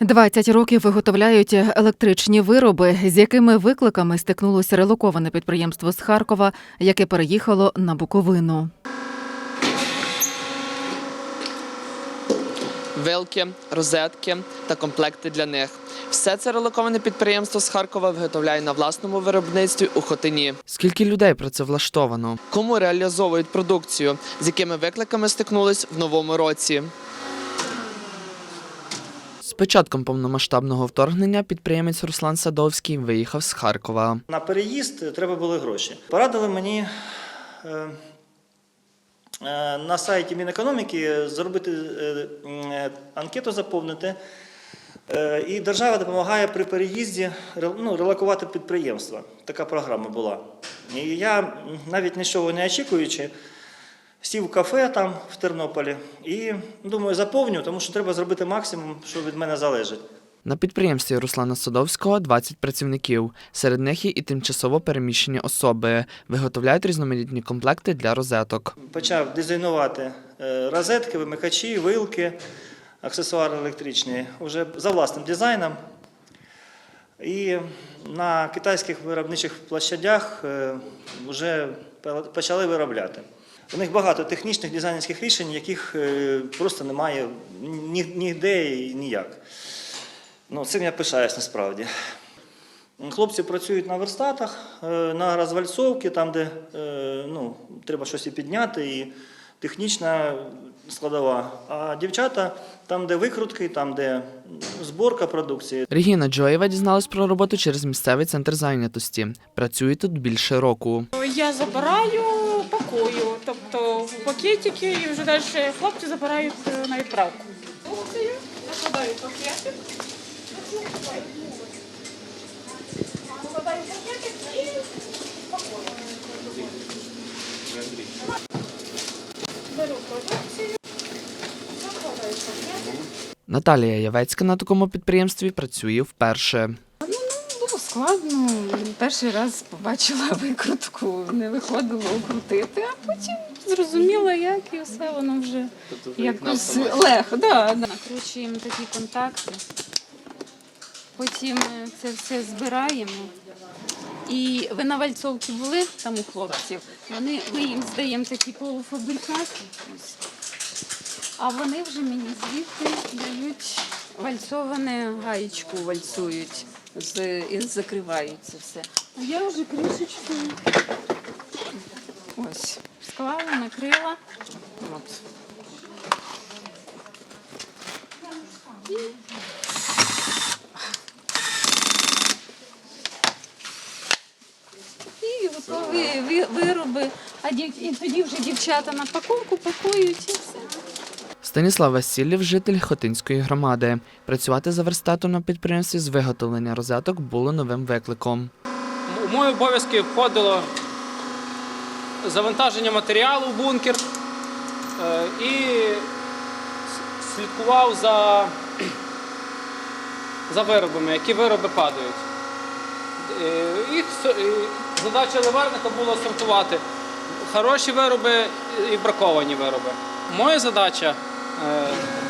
20 років виготовляють електричні вироби, з якими викликами стикнулося релоковане підприємство з Харкова, яке переїхало на Буковину. вилки, розетки та комплекти для них. Все це релоковане підприємство з Харкова виготовляє на власному виробництві у Хотині. Скільки людей працевлаштовано? Кому реалізовують продукцію, з якими викликами стикнулись в новому році. Початком повномасштабного вторгнення підприємець Руслан Садовський виїхав з Харкова. На переїзд треба були гроші. Порадили мені е, е, на сайті Мінекономіки зробити е, анкету заповнити. І держава допомагає при переїзді ре- ну, релокувати підприємства. Така програма була. І я навіть нічого не очікуючи, сів в кафе там в Тернополі і думаю, заповню, тому що треба зробити максимум, що від мене залежить. На підприємстві Руслана Садовського 20 працівників. Серед них є і тимчасово переміщені особи. Виготовляють різноманітні комплекти для розеток. почав дизайнувати е, розетки, вимикачі, вилки, аксесуари електричні вже за власним дизайном. І на китайських виробничих площадях е, вже почали виробляти. У них багато технічних дизайнерських рішень, яких е, просто немає ні- ніде і ніяк. Ну, цим я пишаюсь насправді. Хлопці працюють на верстатах, е, на розвальцовці, там, де е, ну, треба щось і підняти, і технічна складова. А дівчата там, де викрутки, там, де зборка продукції. Регіна Джоєва дізналась про роботу через місцевий центр зайнятості. Працює тут більше року. Я забираю, пакую, тобто в пакетики і вже далі хлопці забирають е, на відправку. Накладаю пакетик. Накладаю пакетик і пакую. Беру продукцію. Наталія Явецька на такому підприємстві працює вперше. Складно. Перший раз побачила викрутку, не виходило укрутити, а потім зрозуміла, як і все воно вже якось легко. Да, да. Накручуємо такі контакти, потім е, це все збираємо. І ви на вальцовці були там у хлопців. Вони, ми їм здаємо такі полуфабрикати. А вони вже мені звідти дають вальцоване гаєчку вальцують з, і закривають це все. А я вже кришечку ось склала, накрила. От. І готові ви- вироби, а дів- і тоді вже дівчата на пакунку пакують і все. Станіслав Васильєв, житель Хотинської громади. Працювати за верстатом на підприємстві з виготовлення розеток було новим викликом. У мої обов'язки входило завантаження матеріалу в бункер е, і слідкував за, за виробами, які вироби падають. Е, Їх е, задача ливарника була сортувати хороші вироби і браковані вироби. Моя задача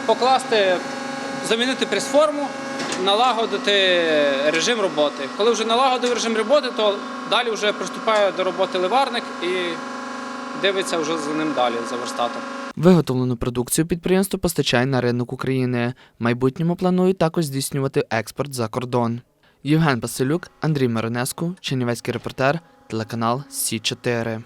покласти, замінити прес-форму, налагодити режим роботи. Коли вже налагодив режим роботи, то далі вже приступає до роботи ливарник і дивиться вже за ним далі, за верстатом. Виготовлену продукцію підприємство постачає на ринок України. В майбутньому планують також здійснювати експорт за кордон. Євген Василюк, Андрій Миронеску, Чернівецький репортер, телеканал Сі 4